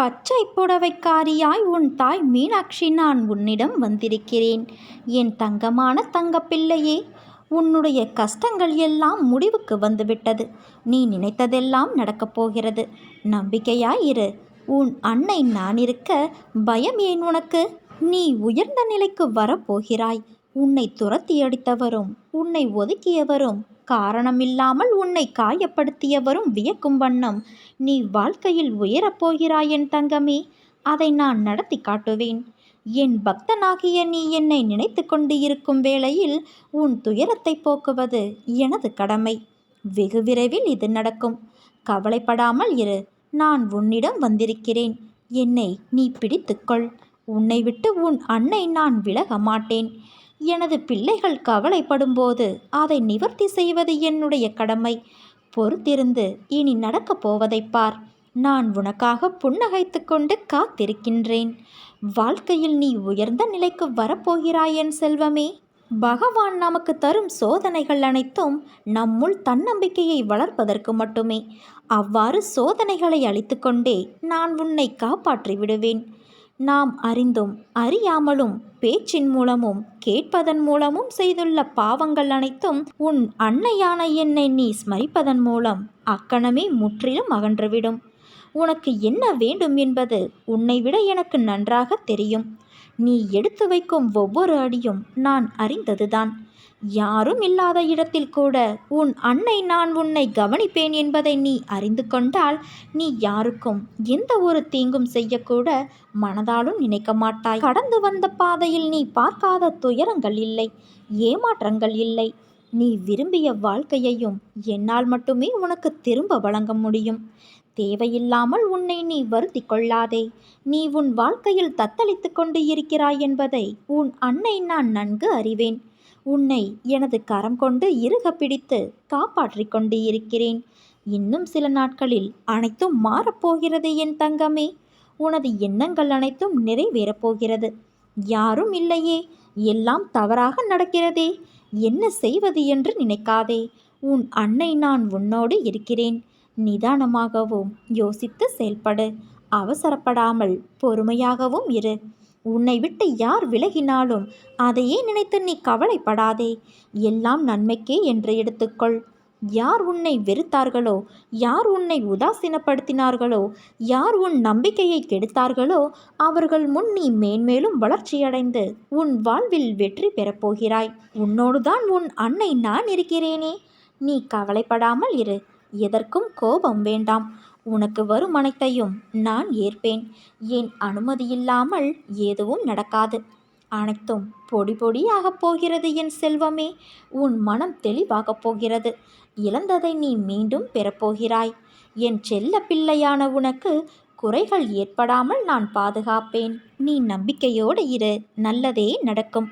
பச்சை புடவைக்காரியாய் உன் தாய் மீனாட்சி நான் உன்னிடம் வந்திருக்கிறேன். என் தங்கமான தங்கப்பிள்ளையே உன்னுடைய கஷ்டங்கள் எல்லாம் முடிவுக்கு வந்துவிட்டது. நீ நினைத்ததெல்லாம் நடக்கப் போகிறது. நம்பிக்கையாய் இரு. உன் அன்னை நான் இருக்க பயம் ஏன் உனக்கு? நீ உயர்ந்த நிலைக்கு வரப்போகிறாய். உன்னை துரத்தி அடித்தவரும் உன்னை ஒதுக்கியவரும் காரணமில்லாமல் உன்னை காயப்படுத்தியவரும் வியக்கும் வண்ணம். நீ வாழ்க்கையில் உயரப் போகிறாய் என் தங்கமே அதை நான் நடத்தி காட்டுவேன். என் பக்தனாகிய நீ என்னை நினைத்து கொண்டு இருக்கும் வேளையில் உன் துயரத்தை போக்குவது எனது கடமை. வெகு விரைவில் இது நடக்கும். கவலைப்படாமல் இரு. நான் உன்னிடம் வந்திருக்கிறேன். என்னை நீ பிடித்துக்கொள் உன்னை விட்டு உன் அன்னை நான் விலக மாட்டேன். எனது பிள்ளைகள் கவலைப்படும்போது அதை நிவர்த்தி செய்வது என்னுடைய கடமை. பொறுத்திருந்து இனி நடக்கப் போவதைப் பார். நான் உனக்காக புன்னகைத்து கொண்டு காத்திருக்கின்றேன். வாழ்க்கையில் நீ உயர்ந்த நிலைக்கு வரப்போகிறாய் என் செல்வமே. பகவான் நமக்கு தரும் சோதனைகள் அனைத்தும் நம்முள் தன்னம்பிக்கையை வளர்ப்பதற்கு மட்டுமே. அவ்வாறு சோதனைகளை அளித்துக்கொண்டே நான் உன்னை காப்பாற்றி விடுவேன். நாம் அறிந்தும் அறியாமலும் பேச்சின் மூலமும் கேட்பதன் மூலமும் செய்துள்ள பாவங்கள் அனைத்தும் உன் அன்னையான என்னை நீ ஸ்மரிப்பதன் மூலம் அக்கணமே முற்றிலும் அகன்றுவிடும். உனக்கு என்ன வேண்டும் என்பது உன்னை விட எனக்கு நன்றாக தெரியும். நீ எடுத்து வைக்கும் ஒவ்வொரு அடியும் நான் அறிந்ததுதான். யாரும் இல்லாத இடத்தில் கூட உன் அன்னை நான் உன்னை கவனிப்பேன் என்பதை நீ அறிந்து கொண்டால் நீ யாருக்கும் எந்த ஒரு தீங்கும் செய்யக்கூட மனதாலும் நினைக்க மாட்டாய். கடந்து வந்த பாதையில் நீ பார்க்காத துயரங்கள் இல்லை ஏமாற்றங்கள் இல்லை. நீ விரும்பிய வாழ்க்கையையும் என்னால் மட்டுமே உனக்கு திரும்ப வழங்க முடியும். தேவையில்லாமல் உன்னை நீ வருத்தி கொள்ளாதே. நீ உன் வாழ்க்கையில் தத்தளித்து கொண்டு இருக்கிறாய் என்பதை உன் அன்னை நான் நன்கு அறிவேன். உன்னை எனது கரம் கொண்டு இறுக பிடித்து காப்பாற்றிக் கொண்டு இருக்கிறேன் இன்னும் சில நாட்களில் அனைத்தும் மாறப்போகிறது என் தங்கமே. உனது எண்ணங்கள் அனைத்தும் நிறைவேறப் போகிறது. யாரும் இல்லையே. எல்லாம் தவறாக நடக்கிறதே. என்ன செய்வது என்று நினைக்காதே. உன் அன்னை நான் உன்னோடு இருக்கிறேன். நிதானமாகவும் யோசித்து செயல்படு. அவசரப்படாமல் பொறுமையாகவும் இரு. உன்னை விட்டு யார் விலகினாலும் அதையே நினைத்து நீ கவலைப்படாதே. எல்லாம் நன்மைக்கே என்று எடுத்துக்கொள். யார் உன்னை வெறுத்தார்களோ யார் உன்னை உதாசீனப்படுத்தினார்களோ யார் உன் நம்பிக்கையை கெடுத்தார்களோ அவர்கள் முன் நீ மேன்மேலும் வளர்ச்சியடைந்து உன் வாழ்வில் வெற்றி பெறப்போகிறாய் உன்னோடுதான் உன் அன்னை நான் இருக்கிறேனே. நீ கவலைப்படாமல் இரு. எதற்கும் கோபம் வேண்டாம். உனக்கு வரும் அனைத்தையும் நான் ஏற்பேன். என் அனுமதியில்லாமல் எதுவும் நடக்காது. அனைத்தும் பொடி பொடியாகப் போகிறது என் செல்வமே. உன் மனம் தெளிவாகப் போகிறது. இழந்ததை நீ மீண்டும் பெறப்போகிறாய். என் செல்ல பிள்ளையான உனக்கு குறைகள் ஏற்படாமல் நான் பாதுகாப்பேன். நீ நம்பிக்கையோடு இரு. நல்லதே நடக்கும்.